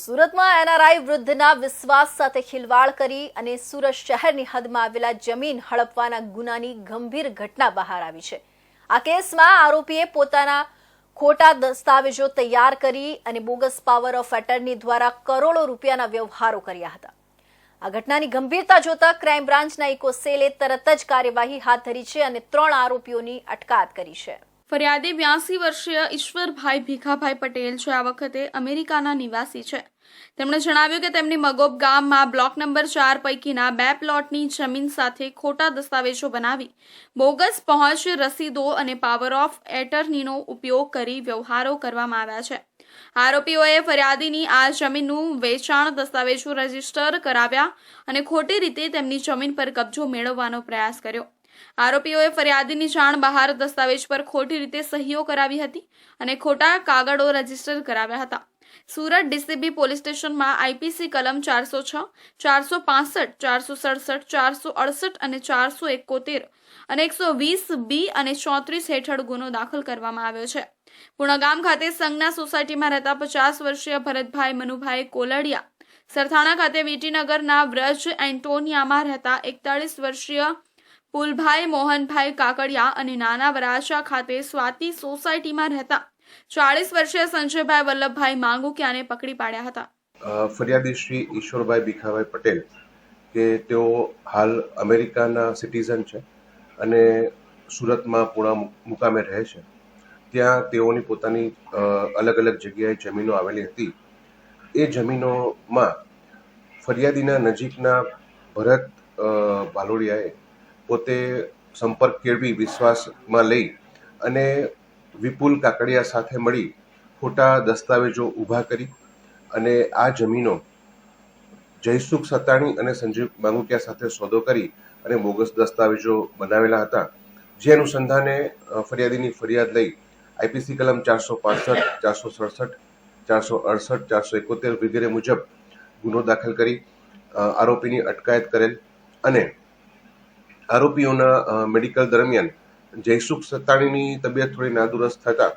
સુરતમાં એનઆરઆઈ વૃદ્ધના વિશ્વાસ સાથે ખિલવાડ કરી અને સુરત શહેરની હદમાં આવેલા જમીન હડપવાના ગુનાની ગંભીર ઘટના બહાર આવી છે. આ કેસમાં આરોપીએ પોતાના ખોટા દસ્તાવેજો તૈયાર કરી અને બોગસ પાવર ઓફ એટર્ની દ્વારા કરોડો રૂપિયાના વ્યવહારો કર્યા હતા. આ ઘટનાની ગંભીરતા જોતા ક્રાઇમ બ્રાન્ચના ઇકો સેલે તરત જ કાર્યવાહી હાથ ધરી છે અને ત્રણ આરોપીઓની અટકાયત કરી છે. ફરિયાદી બ્યાસી વર્ષીય ઈશ્વરભાઈ ભીખાભાઈ પટેલ છે. આ વખતે અમેરિકાના નિવાસી છે. તેમણે જણાવ્યું કે તેમની મગોબ ગામમાં બ્લોક નંબર ચાર પૈકીના બે પ્લોટની જમીન સાથે ખોટા દસ્તાવેજો બનાવી બોગસ પહોંચ, રસીદો અને પાવર ઓફ એટર્નીનો ઉપયોગ કરી વ્યવહારો કરવામાં આવ્યા છે. આરોપીઓએ ફરિયાદીની આ જમીનનું વેચાણ દસ્તાવેજો રજિસ્ટર કરાવ્યા અને ખોટી રીતે તેમની જમીન પર કબજો મેળવવાનો પ્રયાસ કર્યો. આરોપીઓએ ફરિયાદીની જાણ બહાર દસ્તાવેજ પર ખોટી રીતે સહીઓ કરાવી હતી અને ખોટા કાગળો રજિસ્ટર કરાવ્યા હતા. સુરત ડીસીબી પોલીસ સ્ટેશનમાં આઈપીસી કલમ ચારસો છ, ચારસો પાસઠ, ચારસો સડસઠ, ચારસો અડસઠ અને ચારસો એકોતેર અને એકસો વીસ બી અને ચોત્રીસ હેઠળ ગુનો દાખલ કરવામાં આવ્યો છે. પૂર્ણગામ ખાતે સંઘના સોસાયટીમાં રહેતા પચાસ વર્ષીય ભરતભાઈ મનુભાઈ કોલડિયા સરથાણા ખાતે વીટીનગરના વ્રજ એન્ટોનિયામાં રહેતા એકતાળીસ વર્ષીય પુલભાઈ મોહનભાઈ કાકડિયા અને નાના વરાછા ખાતે સ્વાતિ સોસાયટીમાં રહેતા ચાળીસ વર્ષીય સંજયભાઈ વલ્લભભાઈ માંગુકિયાને પકડી પાડ્યા હતા? ફરિયાદી શ્રી ઈશ્વરભાઈ ભીખાભાઈ પટેલ, કે તેઓ હાલ અમેરિકાના સિટીઝન છે અને સુરતમાં પૂણા મુકામે રહે છે. ત્યાં તેઓની પોતાની અલગ અલગ જગ્યાએ જમીનો આવેલી હતી. એ જમીનોમાં ફરિયાદીના નજીકના ભરત ભાલોડિયાએ પોતે સંપર્ક કેળવી વિશ્વાસમાં લઈ અને વિપુલ કાકડિયા સાથે મળી ખોટા દસ્તાવેજો ઊભા કરી અને આ જમીનો જયસુખ સતાણી અને સંજીવ માંગુકિયા સાથે સોદો કરી અને બોગસ દસ્તાવેજો બનાવેલા હતા. જે અનુસંધાને ફરિયાદીની ફરિયાદ લઈ આઈપીસી કલમ ચારસો પાસઠ, ચારસો સડસઠ, ચારસો અડસઠ, ચારસો એકોતેર વગેરે મુજબ ગુનો દાખલ કરી આરોપીની અટકાયત કરેલ અને આરોપીઓના મેડિકલ દરમિયાન જયસુખ સત્તાણીની તબિયત થોડી નાદુરસ્ત થતાં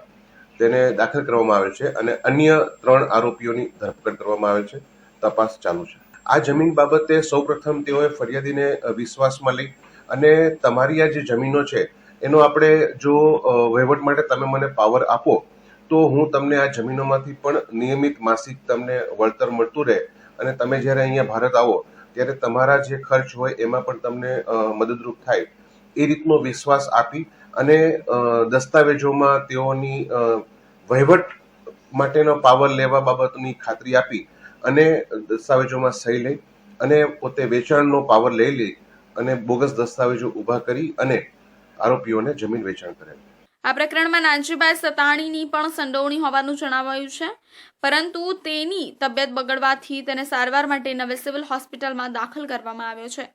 તેને દાખલ કરવામાં આવે છે અને અન્ય ત્રણ આરોપીઓની ધરપકડ કરવામાં આવે છે. તપાસ ચાલુ છે. આ જમીન બાબતે સૌપ્રથમ તેઓએ ફરિયાદીને વિશ્વાસમાં લઈ અને તમારી આ જે જમીનો છે, એનો આપણે જો વહીવટ માટે તમે મને પાવર આપો, તો હું તમને આ જમીનોમાંથી પણ નિયમિત માસિક તમને વળતર મળતું રહે અને તમે જ્યારે અહીંયા ભારત આવો, ત્યારે તમારા જે ખર્ચ હોય એમાં પણ તમને મદદરૂપ થાય. એ રીતનો વિશ્વાસ આપી અને દસ્તાવેજોમાં તેઓની વહીવટ માટેનો પાવર લેવા બાબતની ખાતરી આપી અને દસ્તાવેજોમાં સહી લઈ અને પોતે વેચાણનો પાવર લઈ લઈ અને બોગસ દસ્તાવેજો ઊભા કરી અને આરોપીઓને જમીન વેચાણ કરેલ. આ પ્રકરણમાં નાનજીભાઈ સતાણીની પણ સંડોવણી હોવાનું જણાવાયું છે. પરંતુ તેની તબિયત બગડવાથી તેને સારવાર માટે નવે સિવિલ હોસ્પિટલમાં દાખલ કરવામાં આવ્યો છે.